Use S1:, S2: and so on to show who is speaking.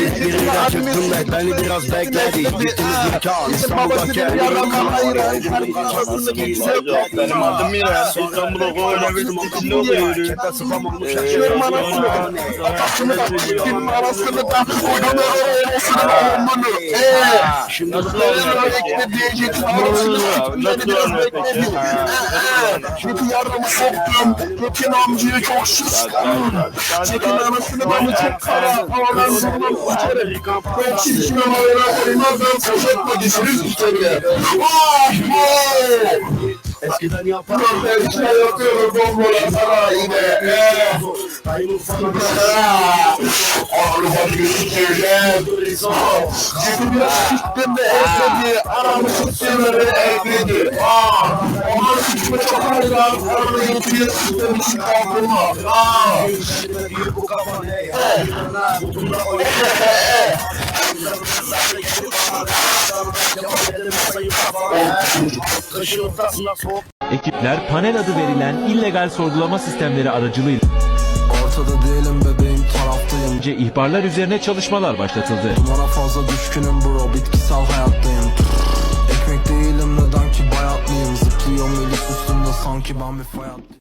S1: Birinden çıktım ve beni biraz bekledi Gittiniz imkan İstanbul'da
S2: Benim adım Miran. İstanbul'a koyma bir stilli oluyorum.
S1: Şaşıyorum anasını Atasını da Kimin arasını da Oynanan orasını olmanı Eee Şimdi Sürekli diyeceksin Beni biraz bekledi Kötü yarımı soktum Kötü amcayı çok sıstım Çekin anasını mı çok kara Havadan zırnım uçarım Ben çirkin havalara koymaz Ben poşetle düşürüz içeriye Oh oh Eskiden Ben şey yapıyorum Bombola
S3: Ekipler panel adı verilen illegal sorgulama sistemleri aracılığıyla önce ihbarlar üzerine çalışmalar başlatıldı.
S4: Bana fazla düşkünüm bro bitkisel hayattayım Ekmek değilim neden ki bayatlıyım Zıplıyorum Melis üstümde sanki ben bir fay atlayayım